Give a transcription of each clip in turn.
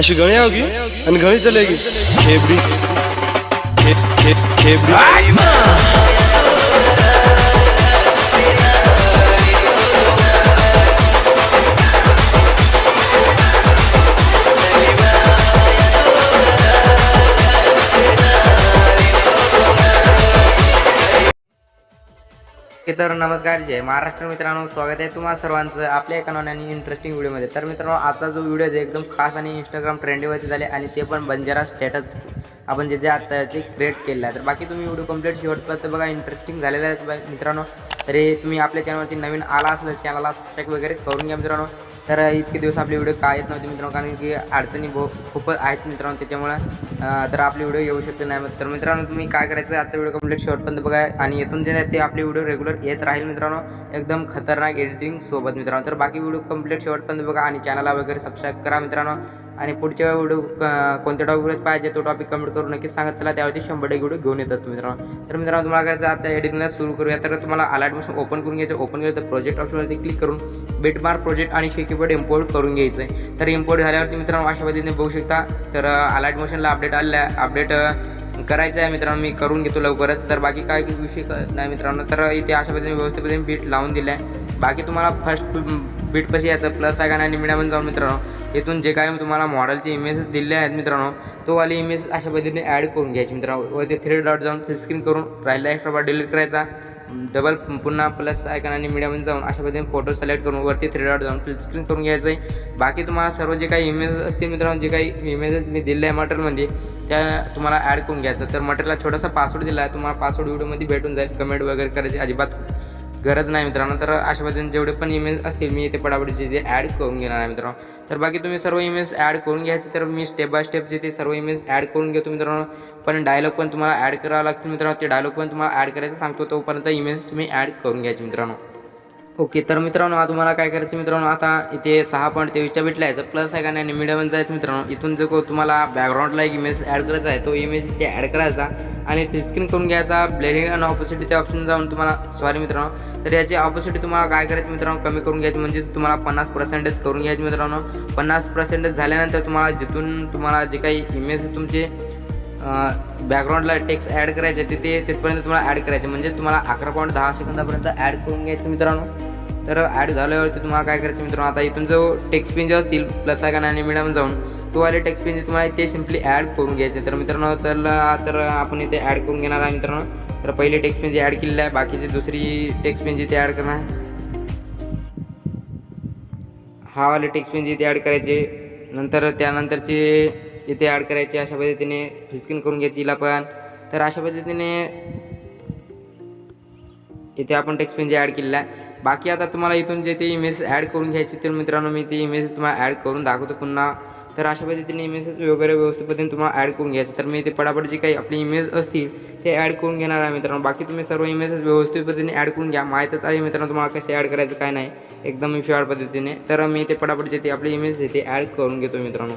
अशी गणी होगी आणि गणी चलेगी खेबडी. खे- खेबडी. ओके, तर नमस्कार जय महाराष्ट्र मित्रांनो स्वागत आहे तुम्हाला सर्वांचं आपल्या एका आणि इंटरेस्टिंग व्हिडिओमध्ये तर मित्रांनो आजचा जो व्हिडिओ आहे एकदम खास आणि इंस्टाग्राम ट्रेंडिंगवरती झाले आणि ते पण बंजारा स्टेटस आपण जे जे आजचा ते क्रिएट केलेलं आहे. तर बाकी तुम्ही व्हिडिओ कंप्लीट शेवटपर्यंत बघा इंटरेस्टिंग झालेलं आहे. मित्रांनो मित्रांनो तरी तुम्ही आपल्या चॅनलवरती नवीन आला असलं चॅनलला सबस्क्राईब वगैरे करून घ्या मित्रांनो. तर इतके दिवस आपले व्हिडिओ काय येत नव्हते मित्रांनो? कारण की अडचणी भो खूपच आहेत मित्रांनो त्याच्यामुळं तर आपले व्हिडिओ येऊ शकले नाही. तर मित्रांनो तुम्ही काय करायचं? आजचा व्हिडिओ कंप्लीट शेवटपर्यंत बघा. आणि येथून जे ते आपले व्हिडिओ रेग्युलर येत राहील मित्रांनो. एकदम खतरनाक एडिटिंग सोबत मित्रांनो. तर बाकी व्हिडिओ कंप्लीट शेवटपर्यंत बघा आणि चॅनलला वगैरे सबस्क्राईब करा मित्रांनो. आणि पुढच्या व्हिडिओ कोणत्या टॉपिक पाहिजे तो टॉपिक कमेंट करून नक्कीच सांगत चला त्यावरती शंभर टक्के व्हिडिओ घेऊन येत असतो मित्रांनो. तर मित्रांनो तुम्हाला करायचं? आजच्या एडिटिंगला सुरू करूया. तर तुम्हाला अलर्ट मशीन ओपन करून घ्यायचं. ओपन केलं तर प्रोजेक्ट ऑप्शनवरती क्लिक करून बेटमार प्रोजेक्ट आणि शेकीबोर्ड इम्पोर्ट करून घ्यायचं आहे तर इम्पोर्ट झाल्यावरती मित्रांनो अशा पद्धतीने बघू शकता. तर अलर्ट मोशनला अपडेट आलेला अपडेट करायचं आहे मित्रांनो. मी करून घेतो लवकरच. तर बाकी काय विषय नाही मित्रांनो. तर इथे अशा पद्धतीने व्यवस्थेपद्धतीने बीट लावून दिलं आहे बाकी तुम्हाला फर्स्ट बीट पशी यायचं? प्लस आहे आणि मीडियम जाऊन मित्रांनो इथून जे काय तुम्हाला मॉडेलचे इमेजेस दिले आहेत मित्रांनो तो वाली इमेज अशा पद्धतीने ॲड करून घ्यायचे मित्रांनो. व ते थ्री डॉट जाऊन फुल स्क्रीन करून राहिला एक्स्ट्रा डिलीट करायचा. डबल पुन्हा प्लस आयकन आणि मीडियामध्ये जाऊन अशा पद्धतीने फोटो सिलेक्ट करून वरती थ्री डॉट जाऊन फुल स्क्रीन करून घ्यायचं आहे बाकी तुम्हाला सर्व जे काही इमेजेस असतील मित्रांनो जे काही इमेजेस मी दिले आहे मटेरियलमध्ये त्या तुम्हाला ॲड करून घ्यायचं. तर मटेरियलला छोटासा पासवर्ड दिला आहे तुम्हाला पासवर्ड व्हिडिओमध्ये भेटून जाईल. कमेंट वगैरे करायची अजिबात गरज नाही मित्रांनो. तर अशा पद्धतीने जेवढे पण इमेज असतील मी इथे पडापडीचे जिथे ॲड करून घेणार आहे मित्रांनो. तर बाकी तुम्ही सर्व इमेज ॲड करून घ्यायचे तर मी स्टेप बाय स्टेप जे ते सर्व इमेज ॲड करून घेतो मित्रांनो. पण डायलॉग पण तुम्हाला ॲड करावं लागतील मित्रांनो. ते डायलॉग पण तुम्हाला ॲड करायचं सांगतो तोपर्यंत इमेज तुम्ही ॲड करून घ्यायचे मित्रांनो. ओके तर मित्रांनो तुम्हाला काय करायचं मित्रांनो आता इथे सहा पॉईंट तेवीसच्या बिटला आहे. प्लस आहे का नाही मिडियम जायचं मित्रांनो इथून जो तुम्हाला बॅकग्राऊंडला एक इमेज ॲड करायचा आहे तो इमेज इथे ॲड करायचा आणि स्क्रीन करून घ्यायचा. ब्लेडिंग आणि ऑपोसिटीच्या ऑप्शन जाऊन तुम्हाला सॉरी मित्रांनो तर याची ऑपोसिटी तुम्हाला काय करायची मित्रांनो कमी करून घ्यायची म्हणजे तुम्हाला पन्नास पर्सेंटेज करून घ्यायची मित्रांनो. पन्नास पर्सेंटेज झाल्यानंतर तुम्हाला जिथून तुम्हाला जे काही इमेज तुमचे बॅकग्राऊंडला टेक्स्ट ॲड करायचे तिथे तिथपर्यंत तुम्हाला ॲड करायचे. म्हणजे तुम्हाला अकरा पॉईंट दहा सेकंदापर्यंत ॲड करून घ्यायचं मित्रांनो. तर ॲड झाल्यावरती तुम्हाला काय करायचं मित्रांनो आता इथून जो टेक्स्ट पिन जे असतील प्लस आयकन आणि मिडम जाऊन तो वाले टेक्स्ट पिन तुम्हाला ते सिम्पली ॲड करून घ्यायचे. तर मित्रांनो चला तर आपण इथे ॲड करून घेणार आहे मित्रांनो. तर पहिले टेक्स्ट पिन जे ॲड केलेलं आहे बाकीची दुसरी टेक्स्ट पिन जी ते ॲड करणार आहे. हा वाले टेक्स्ट पिन इथे ॲड करायचे नंतर त्यानंतरचे इथे ॲड करायचे अशा पद्धतीने फिस्किन करून घ्यायची हिला पण. तर अशा पद्धतीने इथे आपण टेक्स्ट पेन जे ॲड केलेला आहे. बाकी आता तुम्हाला इथून जे ते इमेज ॲड करून घ्यायची तर मित्रांनो मी ते इमेज तुम्हाला ॲड करून दाखवतो पुन्हा. तर अशा पद्धतीने इमेजेस वगैरे व्यवस्थित पद्धतीने तुम्हाला ॲड करून घ्यायचं तर मी ते पटापट जी काही आपली इमेज असतील ते ॲड करून घेणार आहे मित्रांनो. बाकी तुम्ही सर्व इमेजेस व्यवस्थित पद्धतीने ॲड करून घ्या. माहीतच आहे मित्रांनो तुम्हाला कसे ॲड करायचं काय नाही. एकदम शुअर पद्धतीने. तर मी ते पटापट जे ते आपली इमेज आहे ते ॲड करून घेतो मित्रांनो.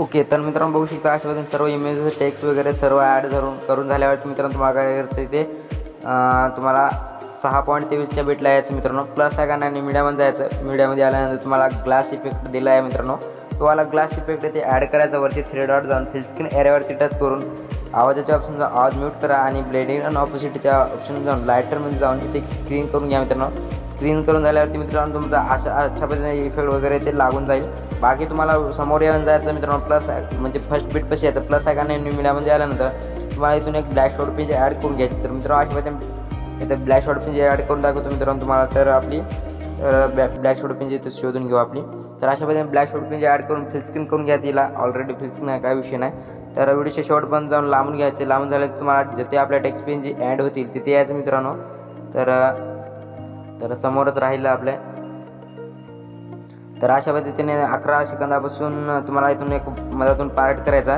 ओके तर मित्रांनो बघू शकता अशा पद्धतीने सर्व इमेजेस टेक्स्ट वगैरे सर्व ॲड करून करून झाल्यावर मित्रांनो तुम्हाला काय करायचं इथे तुम्हाला सहा पॉईंट तेवीसच्या भेटला यायचं मित्रांनो. प्लस आहे का नाही मीडियामध्ये जायचं. मीडियामध्ये आल्यानंतर तुम्हाला ग्लास इफेक्ट दिला आहे मित्रांनो. तो वाला ग्लास इफेक्ट ते ॲड करायचा वरती थ्री डॉट जाऊन फिल स्क्रीन एरियावरती टच करून आवाजाच्या ऑप्शन जाऊन आवाज म्यूट करा आणि ब्लेडिंग आणि ऑपोजिटच्या ऑप्शन जाऊन लायटरमध्ये जाऊन इथे स्क्रीन करून घ्या मित्रांनो. स्क्रीन करून झाल्यावरती मित्रांनो तुमचा अशा अशा पद्धतीने इफेक्ट वगैरे ते लागून जाईल. बाकी तुम्हाला समोर येऊन जायचं मित्रांनो प्लस म्हणजे फर्स्ट बीट कशी यायचं प्लस आहे का नाही मीडियामध्ये आल्यानंतर तुम्हाला इथून एक ब्लॅक शॉर्ट पेज ॲड करून घ्यायची. तर मित्रांनो अशा पद्धतीने इथं ब्लॅक शॉर्ट पेज ॲड करून दाखवतो मित्रांनो तुम्हाला तर आपली ब्लॅक ब्लॅक शॉर्ट पेज इथं शोधून घेऊ आपली. तर अशा पद्धतीने ब्लॅक शॉर्ट पेज ॲड करून फिल स्क्रीन करून घ्यायची हिला ऑलरेडी फिल स्क्रीन आहे काय विषय नाही. तर व्हिडिओचे शॉर्ट पण जाऊन लांबून घ्यायचे. लांबून झाले तुम्हाला जिथे आपल्या टेक्स्ट पेन जी ॲड होतील तिथे यायचं मित्रांनो. तर तर समोरच राहिलं आपल्या तर अशा पद्धतीने अकरा सेकंदापासून तुम्हाला इथून एक मधातून पार्ट करायचा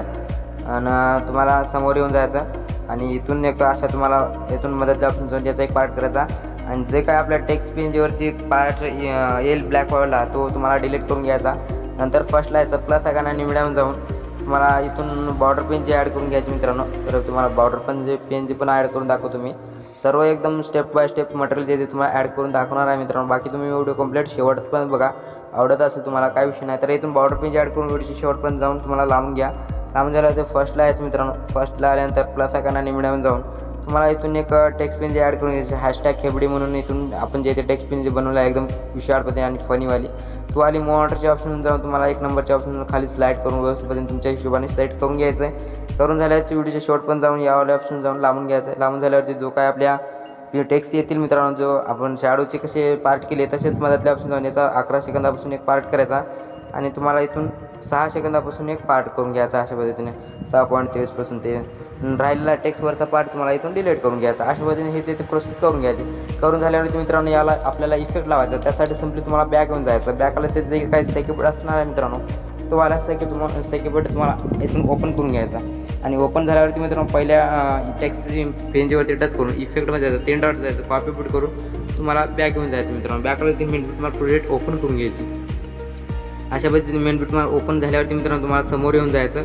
आणि तुम्हाला समोर येऊन जायचं आणि इथून एक अशा तुम्हाला इथून मदत आपण जाऊन याचा एक पार्ट करायचा आणि जे काय आपल्या टेक्स्ट पेनवरची पार्ट येईल ब्लॅक हॉलला तो तुम्हाला डिलीट करून घ्यायचा नंतर फर्स्टला यायचं प्लस आहे का आणि मिडियम जाऊन तुम्हाला इथून बॉर्डर पेनची ॲड करून घ्यायची मित्रांनो तर तुम्हाला बॉर्डर पण जे पेनची पण ॲड करून दाखवतो मी. सर्व एकदम स्टेप बाय स्टेप मटेरियल जे ते तुम्हाला ॲड करून दाखवणार आहे मित्रांनो बाकी तुम्ही व्हिडिओ कंप्लीट शेवट पण बघा. आवडत असेल तुम्हाला काय विषय नाही. तर इथून बॉर्डर पेज ॲड करून व्हिडिओची शेवटपर्यंत जाऊन तुम्हाला लावून घ्या. लांब झालं तर फर्स्टला यायचं मित्रांनो. फर्स्टला आल्यानंतर प्लस आकाना निमिडावून जाऊन तुम्हाला इथून एक टेक्स्ट पेन जे ॲड करून घ्यायचं हॅशटॅग खेबडी म्हणून इथून आपण जे ते टेक्स्ट पेन जे बनवलं आहे एकदम विशाळ पद्धतीने आणि फनीवाली तो आली मॉनिटरच्या ऑप्शन जाऊन तुम्हाला एक नंबरच्या ऑप्शन खाली स्लाईड करून व्यवस्थित पद्धतीने तुमच्या हिशोबाने सेट करून घ्यायचं आहे करून झाल्यावरती व्हिडिओच्या शॉर्ट पण जाऊन यावाल्या ऑप्शन जाऊन लावून घ्यायचं आहे लावून झाल्यावरती जो काय आपल्या टेक्स्ट येतील मित्रांनो जो आपण शॅडोचे कसे पार्ट केले तसेच मधातले ऑप्शन जाऊन याचा अकरा सेकंदापासून एक पार्ट करायचा आणि तुम्हाला इथून सहा सेकंदापासून एक पार्ट करून घ्यायचा अशा पद्धतीने. सहा पॉईंट तेवीसपासून ते राहिलेला टेक्स्टवरचा पार्ट तुम्हाला इथून डिलीट करून घ्यायचा. अशा पद्धतीने हे ते प्रोसेस करून घ्यायची. करून झाल्यावरती मित्रांनो याला आपल्याला इफेक्ट लावायचा. त्यासाठी सिम्पली तुम्हाला बॅक येऊन जायचं. बॅकला ते जे काही सेक्युबर्ड असणार आहे मित्रांनो तो वाला सेक्यू तुम्हाला सेक्युबर्ड तुम्हाला इथून ओपन करून घ्यायचा. आणि ओपन झाल्यावरती मित्रांनो पहिल्या टेक्स्टची पेंजवरती टच करून इफेक्टमध्ये जायचं तीन डॉट जायचं कॉपी पुट करून तुम्हाला बॅक घेऊन जायचं मित्रांनो. बॅकला तीन मिनिट तुम्हाला प्रोजेक्ट ओपन करून घ्यायची. अशा पद्धतीने मेन बीट तुम्हाला ओपन झाल्यावरती मित्रांनो तुम्हाला समोर येऊन जायचं.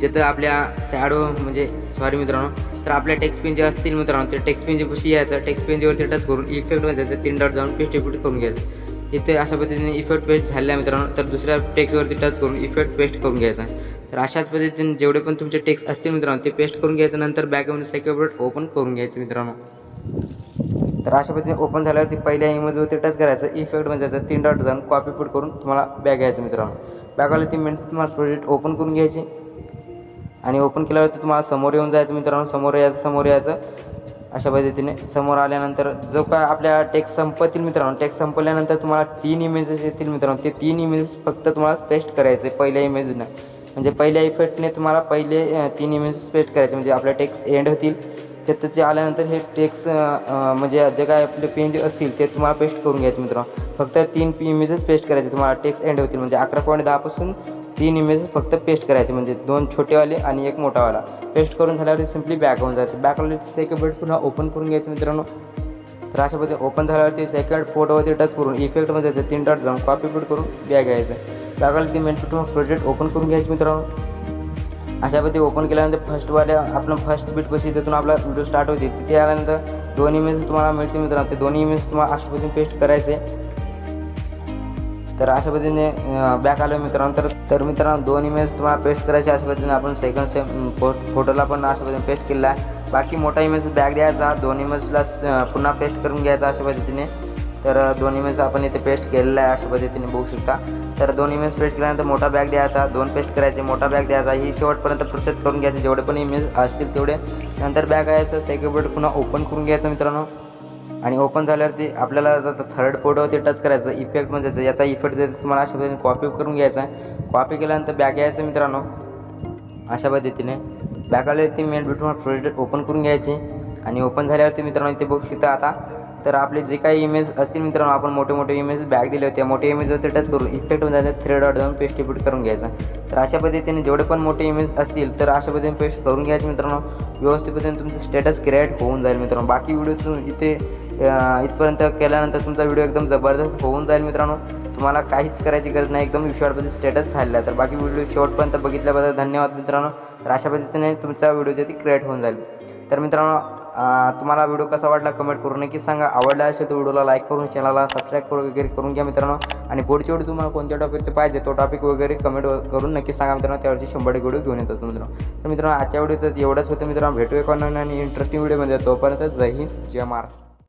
जिथं आपल्या सॅडो म्हणजे सॉरी मित्रांनो तर आपल्या टेक्स्ट पेन जे असतील मित्रांनो ते टेक्स्ट पेनचे कशी यायचं. टेक्स्ट पेनच्यावरती टच करून इफेक्टमध्ये जायचं तीन डॉट जाऊन पेस्ट इफेक्ट करून घ्यायचं. इथे अशा पद्धतीने इफेक्ट पेस्ट झाल्या मित्रांनो तर दुसऱ्या टेक्स्टवरती टच करून इफेक्ट पेस्ट करून घ्यायचा. तर अशाच पद्धतीने जेवढे पण तुमचे टेक्स्ट असतील मित्रांनो ते पेस्ट करून घ्यायचं नंतर बॅकग्राऊंड सेक्युरेट ओपन करून घ्यायचं मित्रांनो. तर अशा पद्धतीने ओपन झाल्यावरती पहिल्या इमेजवरती टच करायचं इफेक्टमध्ये म्हणजे जायचं तीन डॉट जाऊन कॉपी पुट करून तुम्हाला बॅग घ्यायचं मित्रांनो. बॅगवाला ती मिनिट तुम्हाला प्रोजेक्ट ओपन करून घ्यायची. आणि ओपन केल्यावरती तुम्हाला समोर येऊन जायचं मित्रांनो समोर यायचं समोर यायचं. अशा पद्धतीने समोर आल्यानंतर जो काय आपल्या टेक्स संपतील मित्रांनो टेक्स संपल्यानंतर तुम्हाला तीन इमेजेस येतील मित्रांनो. ते तीन इमेजेस फक्त तुम्हाला पेस्ट करायचे पहिल्या इमेजनं म्हणजे पहिल्या इफेक्टने तुम्हाला पहिले तीन इमेजेस पेस्ट करायचे. म्हणजे आपल्या टेक्स्ट एंड होतील ते त्याचे आल्यानंतर हे टेक्स्ट म्हणजे जे काय आपले पेन जे असतील ते तुम्हाला पेस्ट करून घ्यायचे मित्रांनो. फक्त तीन इमेजेस पेस्ट करायचे तुम्हाला टेक्स्ट एंड होतील. म्हणजे अकरा पॉईंट दहापासून तीन इमेजेस फक्त पेस्ट करायचे. म्हणजे दोन छोटेवाले आणि एक मोठावाला. पेस्ट करून झाल्यावर सिम्पली बॅक होऊन जायचं. बॅकवाले सेकंड पुन्हा ओपन करून घ्यायचं मित्रांनो. तर अशा पद्धती ओपन झाल्यावरती सेकंड फोटोवरती टच करून इफेक्टमध्ये जायचं तीन डॉट जाऊन कॉपी पेट करून बॅग घ्यायचं बॅकवाले ती मेन तुम्हाला प्रोजेक्ट ओपन करून घ्यायचं मित्रांनो. अशा पद्धती ओपन केल्यानंतर फर्स्टवाल्या आपण फर्स्ट बीट पशी जिथून आपला व्हिडिओ स्टार्ट होते तिथे आल्यानंतर दोन इमेज तुम्हाला मिळते मित्रांनो. ते दोन्ही इमेज तुम्हाला अशा पद्धतीने पेस्ट करायचे. तर अशा पद्धतीने बॅक आलं मित्रांनो. तर तर मित्रांनो दोन इमेज तुम्हाला पेस्ट करायचे अशा पद्धतीने आपण सेकंड सेम फोटोला पण अशा पद्धतीने पेस्ट केलेला आहे. बाकी मोठा इमेज बॅग द्यायचा दोन इमेजला पुन्हा पेस्ट करून घ्यायचा अशा पद्धतीने. तर दोन इमेज आपण इथे पेस्ट केलेला आहे अशा पद्धतीने बघू शकता. तर दोन इमेज पेस्ट केल्यानंतर मोठा बॅग द्यायचा दोन पेस्ट करायचे मोठा बॅग द्यायचा. ही शेवटपर्यंत प्रोसेस करून घ्यायचे. जेवढे पण इमेज असतील तेवढे. नंतर बॅग यायचं सेकंड पुन्हा ओपन करून घ्यायचं मित्रांनो. आणि ओपन झाल्यावरती आपल्याला थर्ड फोटोवरती टच करायचं. इफेक्ट म्हणजे याचा- इफेक्ट जर तुम्हाला अशा पद्धतीने कॉपी करून घ्यायचा आहे. कॉपी केल्यानंतर बॅग यायचं मित्रांनो. अशा पद्धतीने. बॅग आल्यावरती मेन बिटून प्रोजेक्ट ओपन करून घ्यायची. आणि ओपन झाल्यावरती मित्रांनो इथे बघू शकता आता तर आपले जे काही इमेज असतील मित्रांनो आपण मोठे मोठे इमेज बॅग दिले होते. मोठे इमेजवरती टच करून इफेक्ट होऊन जायचं थ्री डॉट जाऊन पेस्ट इफेक्ट करून घ्यायचा. तर अशा पद्धतीने जेवढे पण मोठे इमेज असतील तर अशा पद्धतीने पेस्ट करून घ्यायचे मित्रांनो. व्यवस्थित पद्धतीने तुमचं स्टेटस क्रिएट होऊन जाईल मित्रांनो. बाकी व्हिडिओ इथे इथपर्यंत केल्यानंतर तुमचा व्हिडिओ एकदम जबरदस्त होऊन जाईल मित्रांनो. तुम्हाला काहीच करायची गरज नाही. एकदम विश्वासपद्धती स्टेटस झालेला आहे. तर बाकी व्हिडिओ शेवटपर्यंत बघितल्याबद्दल धन्यवाद मित्रांनो. तर अशा पद्धतीने तुमचा व्हिडिओ जे ती क्रिएट होऊन जाईल. तर मित्रांनो तुम्हाला व्हिडिओ कसा वाटला कमेंट करून नक्की सांगा. आवडला असेल तर व्हिडिओला लाईक करून चॅनलला सबस्क्राईब करून वगैरे करून घ्या मित्रांनो. आणि पुढची व्हिडिओ तुम्हाला कोणत्या टॉपिकचे पाहिजे तो टॉपिक वगैरे कमेंट करून नक्की सांगा मित्रांनो. त्यावरची शंभर व्हिडिओ घेऊन येतात मित्रांनो. तर मित्रांनो आजच्या तर एवढंच होतं मित्रांनो. भेटूया कोणा आणि इंटरेस्टिंग व्हिडिओमध्ये तोपर्यंत जय हिंद जय महाराष्ट्र.